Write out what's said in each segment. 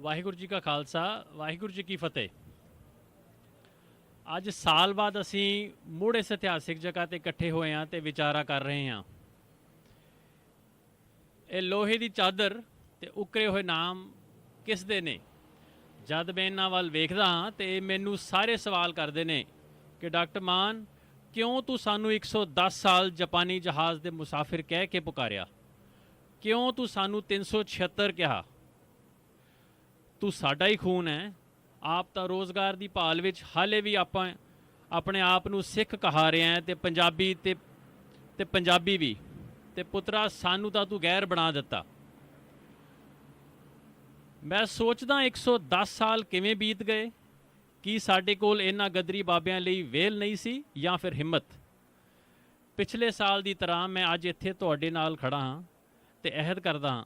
ਵਾਹਿਗੁਰੂ ਜੀ ਕਾ ਖਾਲਸਾ, ਵਾਹਿਗੁਰੂ ਜੀ ਕੀ ਫਤਿਹ। ਅੱਜ ਸਾਲ ਬਾਅਦ ਅਸੀਂ ਮੁੜ ਇਸ ਇਤਿਹਾਸਿਕ ਜਗ੍ਹਾ ਤੇ ਇਕੱਠੇ ਹੋਏ ਹਾਂ ਤੇ ਵਿਚਾਰਾ ਕਰ ਰਹੇ ਹਾਂ। ਇਹ ਲੋਹੇ ਦੀ ਚਾਦਰ ਤੇ ਉਕਰੇ ਹੋਏ ਨਾਮ ਕਿਸ ਦੇ ਨੇ? ਜਦ ਮੈਂ ਇਹਨਾਂ ਵੱਲ ਵੇਖਦਾ ਹਾਂ ਤੇ ਇਹ ਮੈਨੂੰ ਸਾਰੇ ਸਵਾਲ ਕਰਦੇ ਨੇ ਕਿ ਡਾਕਟਰ ਮਾਨ, ਕਿਉਂ ਤੂੰ ਸਾਨੂੰ 110 ਸਾਲ ਜਾਪਾਨੀ ਜਹਾਜ਼ ਦੇ ਮੁਸਾਫਿਰ ਕਹਿ ਕੇ ਪੁਕਾਰਿਆ? ਕਿਉਂ ਤੂੰ ਸਾਨੂੰ 376 ਕਿਹਾ? ਤੂੰ ਸਾਡਾ ਹੀ ਖੂਨ ਹੈ। ਆਪ ਤਾਂ ਰੋਜ਼ਗਾਰ ਦੀ ਭਾਲ ਵਿੱਚ ਹਾਲੇ ਵੀ ਆਪਾਂ ਆਪਣੇ ਆਪ ਨੂੰ ਸਿੱਖ ਕਹਾ ਰਹੇ ਹਾਂ ਤੇ ਪੰਜਾਬੀ ਤੇ ਤੇ ਪੰਜਾਬੀ ਵੀ। ਤੇ ਪੁੱਤਰਾ, ਸਾਨੂੰ ਤਾਂ ਤੂੰ ਗੈਰ ਬਣਾ ਦਿੱਤਾ। ਮੈਂ ਸੋਚਦਾ 110 ਸਾਲ ਕਿਵੇਂ ਬੀਤ ਗਏ, ਕੀ ਸਾਡੇ ਕੋਲ ਇਹਨਾਂ ਗਦਰੀ ਬਾਬਿਆਂ ਲਈ ਵੇਲ ਨਹੀਂ ਸੀ ਜਾਂ ਫਿਰ ਹਿੰਮਤ। ਪਿਛਲੇ ਸਾਲ ਦੀ ਤਰ੍ਹਾਂ ਮੈਂ ਅੱਜ ਇੱਥੇ ਤੁਹਾਡੇ ਨਾਲ ਖੜਾ ਹਾਂ ਤੇ ਅਹਿਦ ਕਰਦਾ ਹਾਂ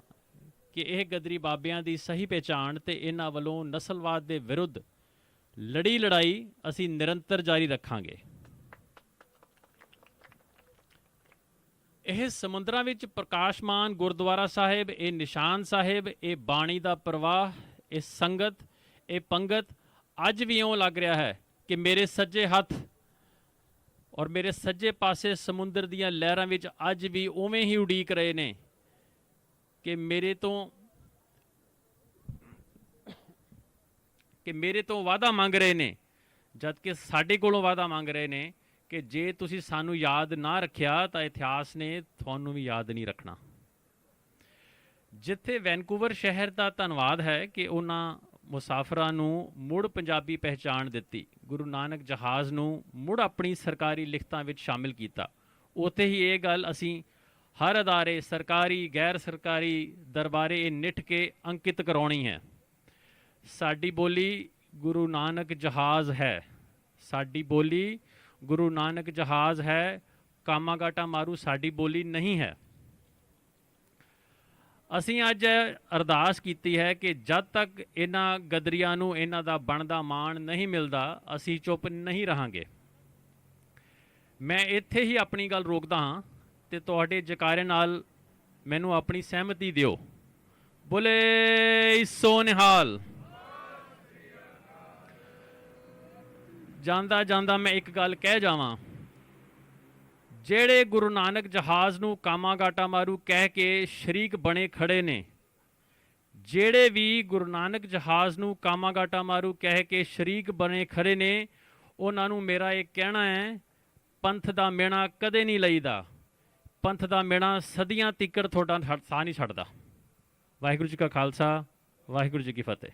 ਕਿ ਇਹ ਗਦਰੀ ਬਾਬਿਆਂ ਦੀ ਸਹੀ ਪਹਿਚਾਣ ਤੇ ਇਹਨਾਂ ਵੱਲੋਂ ਨਸਲਵਾਦ ਦੇ ਵਿਰੁੱਧ ਲੜੀ ਲੜਾਈ ਅਸੀਂ ਨਿਰੰਤਰ ਜਾਰੀ ਰੱਖਾਂਗੇ। ਇਹ ਸਮੁੰਦਰਾਂ ਵਿੱਚ ਪ੍ਰਕਾਸ਼ਮਾਨ ਗੁਰਦੁਆਰਾ ਸਾਹਿਬ, ਇਹ ਨਿਸ਼ਾਨ ਸਾਹਿਬ, ਇਹ ਬਾਣੀ ਦਾ ਪ੍ਰਵਾਹ, ਇਹ ਸੰਗਤ, ਇਹ ਪੰਗਤ ਅੱਜ ਵੀ ਇਉਂ ਲੱਗ ਰਿਹਾ ਹੈ ਕਿ ਮੇਰੇ ਸੱਜੇ ਹੱਥ ਔਰ ਮੇਰੇ ਸੱਜੇ ਪਾਸੇ ਸਮੁੰਦਰ ਦੀਆਂ ਲਹਿਰਾਂ ਵਿੱਚ ਅੱਜ ਵੀ ਉਵੇਂ ਹੀ ਉਡੀਕ ਰਹੇ ਨੇ ਕਿ ਮੇਰੇ ਤੋਂ ਕਿ ਮੇਰੇ ਤੋਂ ਵਾਅਦਾ ਮੰਗ ਰਹੇ ਨੇ, ਜਦ ਕਿ ਸਾਡੇ ਕੋਲੋਂ ਵਾਅਦਾ ਮੰਗ ਰਹੇ ਨੇ ਕਿ ਜੇ ਤੁਸੀਂ ਸਾਨੂੰ ਯਾਦ ਨਾ ਰੱਖਿਆ ਤਾਂ ਇਤਿਹਾਸ ਨੇ ਤੁਹਾਨੂੰ ਵੀ ਯਾਦ ਨਹੀਂ ਰੱਖਣਾ। ਜਿੱਥੇ ਵੈਨਕੂਵਰ ਸ਼ਹਿਰ ਦਾ ਧੰਨਵਾਦ ਹੈ ਕਿ ਉਹਨਾਂ ਮੁਸਾਫਰਾਂ ਨੂੰ ਮੁੜ ਪੰਜਾਬੀ ਪਹਿਚਾਣ ਦਿੱਤੀ, ਗੁਰੂ ਨਾਨਕ ਜਹਾਜ਼ ਨੂੰ ਮੁੜ ਆਪਣੀ ਸਰਕਾਰੀ ਲਿਖਤਾਂ ਵਿੱਚ ਸ਼ਾਮਿਲ ਕੀਤਾ। ਉੱਥੇ ਹੀ ਇਹ ਗੱਲ ਅਸੀਂ ਹਰ ਅਦਾਰੇ ਸਰਕਾਰੀ, ਗੈਰ ਸਰਕਾਰੀ ਦਰਬਾਰੇ ਇਹ ਨਿੱਠ ਕੇ ਅੰਕਿਤ ਕਰਾਉਣੀ ਹੈ। ਸਾਡੀ ਬੋਲੀ ਗੁਰੂ ਨਾਨਕ ਜਹਾਜ਼ ਹੈ। ਸਾਡੀ ਬੋਲੀ ਗੁਰੂ ਨਾਨਕ ਜਹਾਜ਼ ਹੈ। ਕਾਮਾਗਾਟਾ ਮਾਰੂ ਸਾਡੀ ਬੋਲੀ ਨਹੀਂ ਹੈ। ਅਸੀਂ ਅੱਜ ਅਰਦਾਸ ਕੀਤੀ ਹੈ ਕਿ ਜਦ ਤੱਕ ਇਹਨਾਂ ਗਦਰੀਆਂ ਨੂੰ ਇਹਨਾਂ ਦਾ ਬਣਦਾ ਮਾਣ ਨਹੀਂ ਮਿਲਦਾ, ਅਸੀਂ ਚੁੱਪ ਨਹੀਂ ਰਹਾਂਗੇ। ਮੈਂ ਇੱਥੇ ਹੀ ਆਪਣੀ ਗੱਲ ਰੋਕਦਾ ਹਾਂ। ਤੇ ਤੁਹਾਡੇ ਜਕਾਰੇ ਨਾਲ ਮੈਨੂੰ ਆਪਣੀ ਸਹਿਮਤੀ ਦਿਓ। ਬੋਲੇ ਸੋ ਨਿਹਾਲ। ਜਾਂਦਾ ਜਾਂਦਾ ਮੈਂ ਇੱਕ ਗੱਲ ਕਹਿ ਜਾਵਾਂ। ਜਿਹੜੇ ਗੁਰੂ ਨਾਨਕ ਜਹਾਜ਼ ਨੂੰ ਕਾਮਾ ਗਾਟਾ ਮਾਰੂ ਕਹਿ ਕੇ ਸ਼ਰੀਕ ਬਣੇ ਖੜੇ ਨੇ, ਜਿਹੜੇ ਵੀ ਗੁਰੂ ਨਾਨਕ ਜਹਾਜ਼ ਨੂੰ ਕਾਮਾ ਗਾਟਾ ਮਾਰੂ ਕਹਿ ਕੇ ਸ਼ਰੀਕ ਬਣੇ ਖੜੇ ਨੇ, ਉਹਨਾਂ ਨੂੰ ਮੇਰਾ ਇਹ ਕਹਿਣਾ ਹੈ, ਪੰਥ ਦਾ ਮੇਣਾ ਕਦੇ ਨਹੀਂ ਲਈਦਾ। ਪੰਥ ਦਾ ਮੇਣਾ ਸਦੀਆਂ ਤੀਕਰ ਤੁਹਾਡਾ ਸਾਹ ਨਹੀਂ ਛੱਡਦਾ। ਵਾਹਿਗੁਰੂ ਜੀ ਕਾ ਖਾਲਸਾ, ਵਾਹਿਗੁਰੂ ਜੀ ਕੀ ਫਤਿਹ।